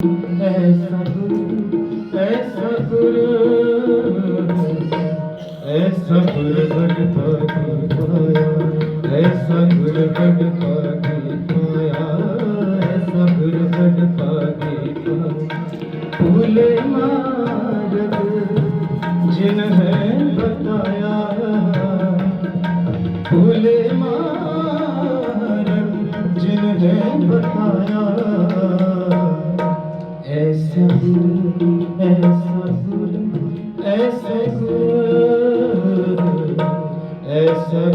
ਐਸਾ ਗੁਰੂ ਐਸਾ ਸਬਰ ਐਸਾ ਗੁਰੂ ਬੜ ਪਾਗੀ ਪਾਇਆ ਐਸਾ ਗੁਰੂ ਬੜ ਪਾਗੀ ਪਾਇਆ ਐਸਾ ਗੁਰੂ ਬੜ ਪਾਗੀ ਪਾਇਆ ਭੂਲੇ ਮਾਰਗ ਜਿਨ ਹੈ ਬਤਾਇਆ ਭੂਲੇ ਮਾਰਗ ਜਿਨ ਹੈ ਬਤਾਇਆ ऐसा गुरु ऐसा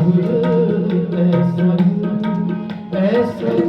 गुरु ऐसा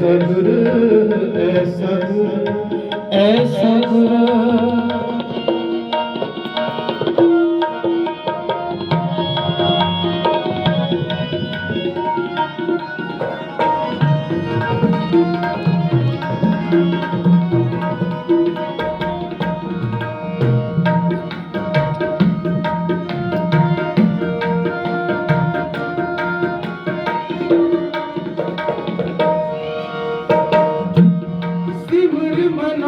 ਸਬਰ ਐ ਸਬਰ ਐ ਸਬਰ सिमर माम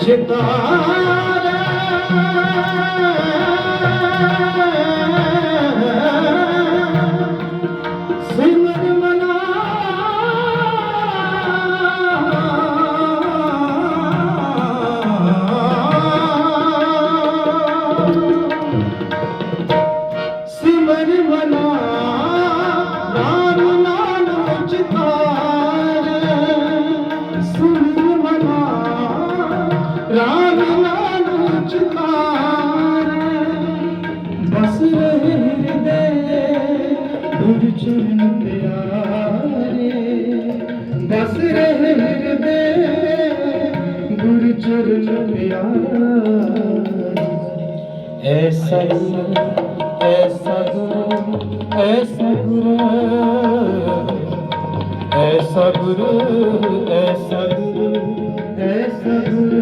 ਚਿਤਾਰ ਜੁਰਮ ਪਿਆਰਾ। ਐਸਾ ਐਸਾ ਗੁਰੂ ਐਸਾ ਗੁਰੂ ਐਸਾ ਗੁਰੂ ਐਸਾ ਗੁਰੂ ਐਸਾ ਗੁਰੂ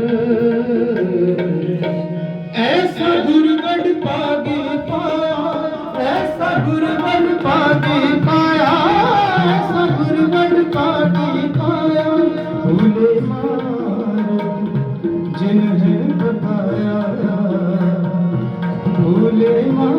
ਐਸਾ ਗੁਰੂ ਬੜ ਪਾਗੀ ਪਾਇਆ ਐਸਾ ਗੁਰੂ जिन्हें बताया भूले मार्ग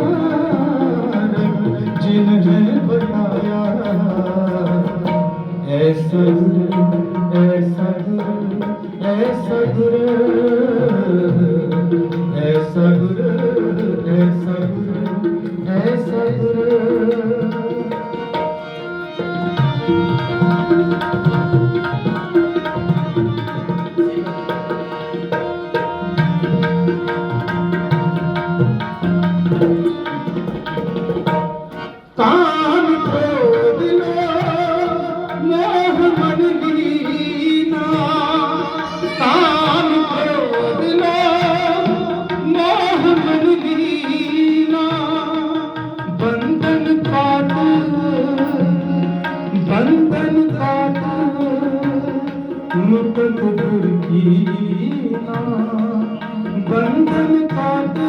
ਬੰਧਨ ਕਾਟ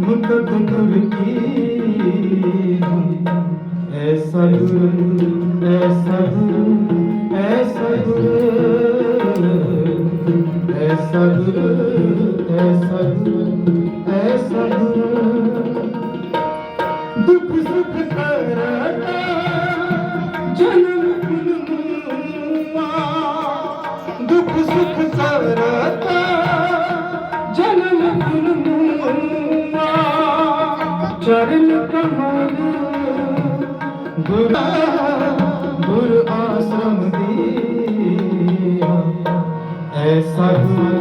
ਮੁਕਤ ਕਰ ਕੀ ਐ ਸਤਿਗੁਰ ਐ ਸਤਿਗੁਰ ਐ ਸਤਿਗੁਰ ਐ ਸਤਿਗੁਰ ਐ ਸਤਿਗੁਰ ਐ ਚਰਨ ਕਮਲ ਗੁਰ ਗੁਰ ਆਸਰਮ ਦੀ ਐਸਾ ਗੁਰ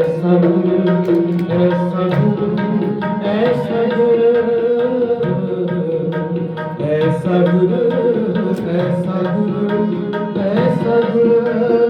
ਐਸਾ ਗੁਰ ਐਸਾ ਗੁਰ ਐਸਾ ਗੁਰ ਐਸਾ ਗੁਰ ਐਸਾ ਗੁਰ ਐਸਾ ਗੁਰ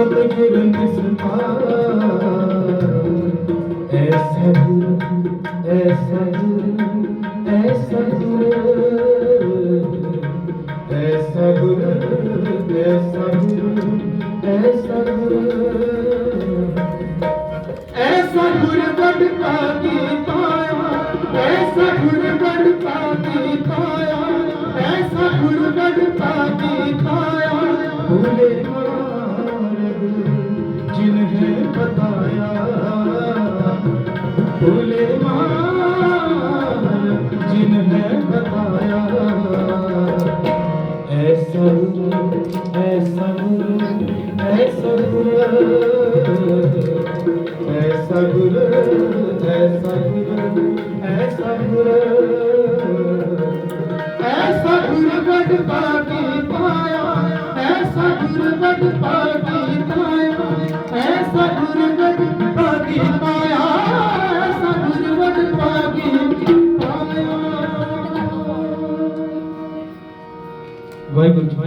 ਸਤਿਗੁਰ ਨਿਸਪਾਰਾ ਐਸਾ ਗੁਰ ਐਸਾ ਗੁਰ ਐਸਾ ਗੁਰ ਐਸਾ ਗੁਰ ਐਸਾ ਗੁਰ ਐਸਾ ਗੁਰ ਐਸਾ ਗੁਰ ਵਡ ਪਾਗੀ ਪਾਇਆ ਐਸਾ ਗੁਰ ਵਡ ਪਾਗੀ ਪਾਇਆ ਐਸਾ ਗੁਰ ਵਡ ਪਾਗੀ ਪਾਇਆ ਐਸਾ ਗੁਰ ਵਡ ਪਾਗੀ ਪਾਇਆ ਐਸਾ ਗੁਰ